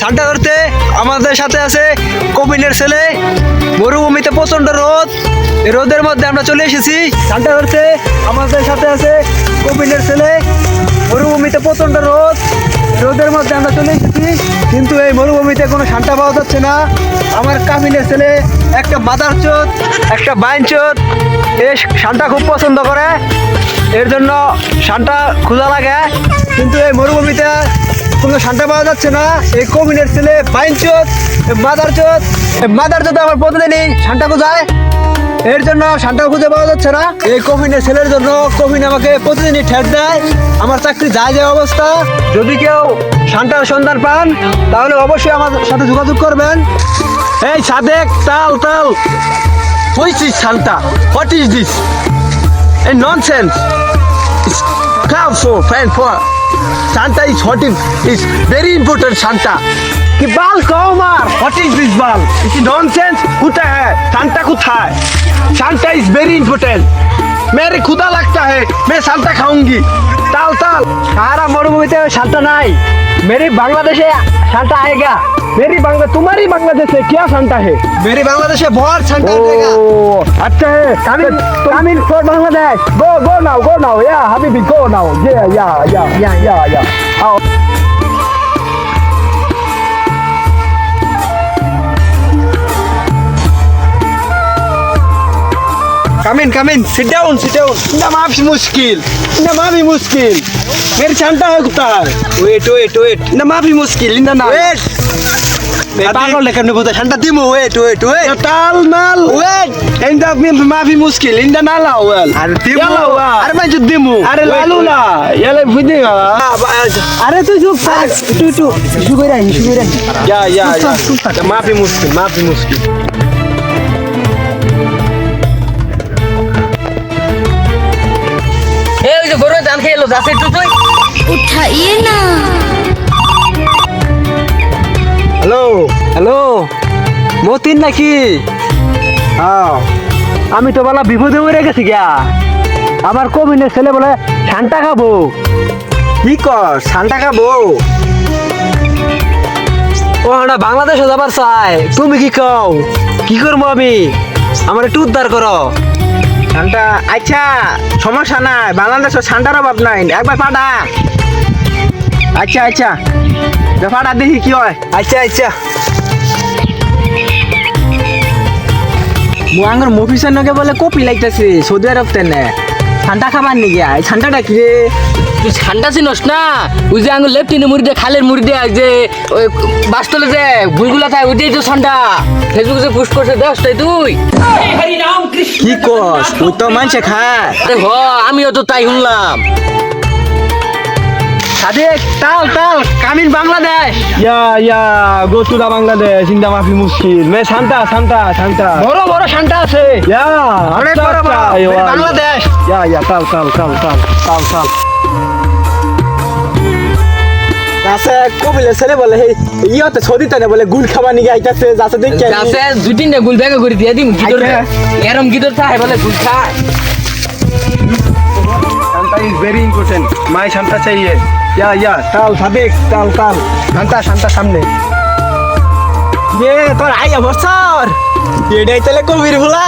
Santa ধরতে আমাদের সাথে আছে কবিনের ছেলে, মরুভূমিতে প্রচণ্ড রোদ। রোদের মধ্যে আমরা চলে এসেছি। সান্টা ধরতে আমাদের সাথে আছে কবিনের ছেলে, মরুভূমিতে প্রচণ্ড রোদ। রোদের মধ্যে আমরা চলে এসেছি, কিন্তু এই মরুভূমিতে কোনো শান্তা পাওয়া যাচ্ছে না। আমার কামিনের ছেলে, একটা মাদার চোদ, একটা বাইন চোদ এই শান্তা খুব পছন্দ করে। এর জন্য শান্তা ক্ষুধা লাগে, কিন্তু এই মরুভূমিতে কোনো শান্তা পাওয়া যাচ্ছে না। এই কবিনের ছেলে বাইন চোদ মাদার চোদ মাদার চোদ আমার প্রতিদিনই শান্তা খোঁজায়। এর জন্য শান্তা খুঁজে পাওয়া যাচ্ছে না। এই কবিনের ছেলের জন্য কবিন আমাকে প্রতিদিনই ঠেট দেয়। আমার চাকরি যায় যায় অবস্থা। যদি কেউ শান্তার সন্ধান পান, তাহলে অবশ্যই আমার সাথে যোগাযোগ করবেন। এই সাদেক, তাল তাল। is Santa? What is this? A nonsense. It's come for fan for Santa is what is is very important Santa. कि बाल कहो मार व्हाट इज दिस बाल इट्स नॉनसेंस कुत्ता है सांता कुत्ता है सांता इज वेरी इंपॉर्टेंट मेरे खुदा लगता है मैं सांता खाऊंगी ताल ताल सारा मरुभूमिते शांता नहीं मेरी बांग्लादेश है क्या? आएगा मेरी बांग्ला तुम्हारी बांग्लादेश है क्या शांता है? मेरी बांग्लादेश है बहुत शांता आएगा अच्छा है। Coming coming for Bangladesh go go now go now या हबीबी गो नाउ या या या या या या आओ Come in, come in. Sit down, sit down. ना माफी मुश्किल ना माफी मुश्किल मेरी शांता है कुत्ता वेट वेट वेट ना माफी मुश्किल इंदा ना वेट मैं पागल लेकर नहीं बोलता शांता दिमो वेट वेट वेट ताल नाल वेट इंदा माफी मुश्किल इंदा ना ला वेल अरे दिमो अरे मैं जो दिमो अरे लालू ला ये ले बुद्धि अरे तू चुप तू तू शुगर है शुगर है या या या माफी मुश्किल माफी मुश्किल ওই যে গরুর ধান খেয়ে এলো যাচ্ছে একটু তুই उठाइए ना হ্যালো হ্যালো মতিন নাকি হ্যাঁ আমি তো বলা বিপদে মরে গেছি গিয়া আমার কবিনের ছেলে বলে শান্তা খাবো কি কর শান্তা খাবো ও না বাংলাদেশে যাবার চাই তুমি কি কও কি করবো আমি আমার একটু উদ্ধার করো ঠান্ডা আচ্ছা সমস্যা নাই বাংলাদেশ ঠান্ডার অভাব নাই। একবার পাঠা আচ্ছা আচ্ছা। ব্যাপারটা দেখি কি হয়। আচ্ছা আচ্ছা। মুয়াঙ্গর মফিসের নগে বলে কপি লাইতেছে সৌদি আরব তেনে। ঠান্ডা খাবার নিয়ে গিয়া ঠান্ডাটা কি রে? তুই ঠান্ডা চিনস না? ওই যে আঙুল লেফটিনে মুড়ি দিয়ে খালের মুড়ি দিয়ে যে ওই বাসতলে যে ভুলগুলা থাকে ওইটাই তো ঠান্ডা। ফেসবুকে যে পোস্ট করছে দেখ তাই তুই। কি কস? ওই তো মানছে আরে হ আমিও তো তাই শুনলাম। সাদেক তাল তাল কামিন বাংলাদেশ। ইয়া ইয়া গো টু দা বাংলাদেশ চিন্তা মাফি মুশকিল মে শান্তা শান্তা শান্তা। বড় বড় শান্তা আছে। ইয়া অনেক আচ্ছা, বড় আচ্ছা, বাংলাদেশ। ইয়া ইয়া তাল তাল তাল তাল তাল তাল। আছে হেই ইয়তে সদিতে না বলে গুল খাবার নিয়ে আইতাছে যাতে দেখ গুল ব্যাগে করে দিয়ে দিম গিদর এরম গিদর থাকে বলে গুল খা। মাই শান্তা চাইয়ে। Yeah, yeah. Tal, Sadik, tal, tal. Santa, Santa সামনে. এ তোর আইয়া বছর এটাই তাহলে কবির ভোলা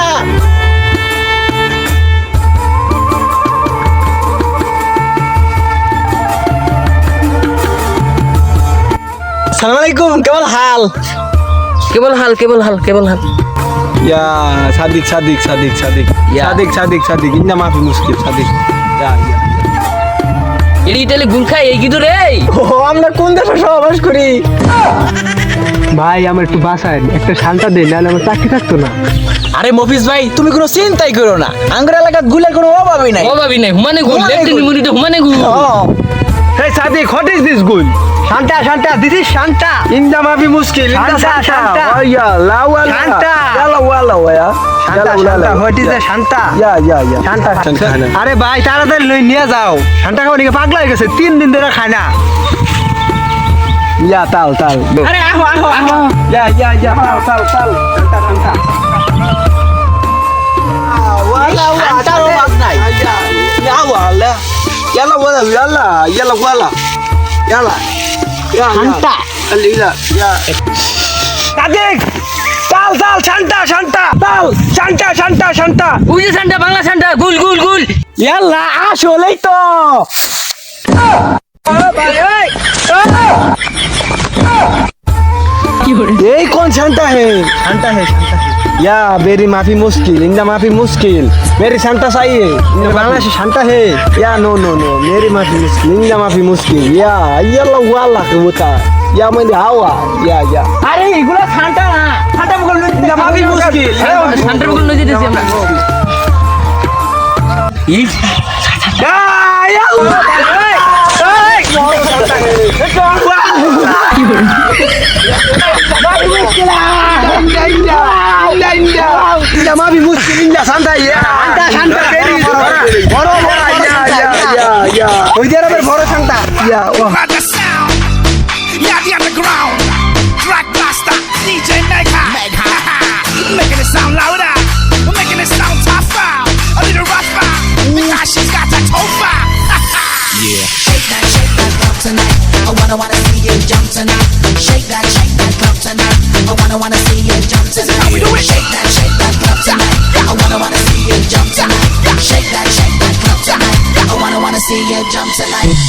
সালাম আলাইকুম কেমন হাল কেবল হাল কেবল হাল কেবল হাল Yeah, Sadik, Sadik, Sadik, Sadik. Yeah. Sadik, Sadik, Sadik. In the Mafi Muskil, Sadik. Yeah, yeah. গুল খায় এই এই ও আমরা কোন দেশে সহবাস করি? ভাই আমার একটু বাসায় একটা শান্তা দেন নাহলে আমার চাকরি থাকতো না। আরে মফিস ভাই তুমি কোনো চিন্তাই করো না। আঙ্গুর এলাকার গুলের কোনো অভাবই নাই। অভাবই ভাবি নাই হুমানে গুল। মুড়ি দিয়ে হুমানে গুল Hey Sadik, what is this goal? Shanta Shanta this is Shanta Shanta, Santa. Shanta. Oh yeah, la wala. Shanta. Yalla wala ya. Shanta Shanta what is the Shanta Yeah, yeah, yeah. Shanta. আরে ভাই তাড়াতাড়ি লই নিয়ে যাও শান্তা খাওয়া নিয়ে পাগলা হয়ে গেছে তিন দিন ধরে খায় না ইয়া তাল তাল আরে আহো আহো আহো ইয়া ইয়া ইয়া তাল তাল শান্তা শান্তা wala শান্তা ro বাস নাই। ya wala yalla wala yalla yalla wala yalla ya Shanta Alila, ya. Tadik! Tal, tal, shanta, shanta, tal, shanta, shanta, shanta. ওই যে শান্তা বাংলা শান্তা গুল গুল গুল ইয়াল্লা আসলেই তো এই কোন শান্তা হে শান্তা হে या मेरी माफी मुश्किल इंदा माफी मुश्किल मेरी शांता चाहिए इंदा बांग्लादेश शांता है या नो नो नो मेरी माफी मुश्किल इंदा माफी मुश्किल या यल्ला वाला के होता या मैं हावा या या আরে এগুলো শান্তা না শান্তা বকল इंदा माफी मुश्किल শান্তা বকল নদী দিয়েছি আমরা ই Ya, ya Allah. Hey, hey. Indah mafi muskil indah santai ya. Santai santai very বড় বড় ya ya ya ya. ওই দিয়ে আবার বড় Santa ya wah. About the sound. Yeah, the underground. Track blaster. DJ Mega. Mega. making it sound louder. We're making it sound tougher. A little rougher. Because she's got that tofa. Shake that, shake that club tonight. I wanna, wanna see you jump tonight. Shake that, shake Jump tonight.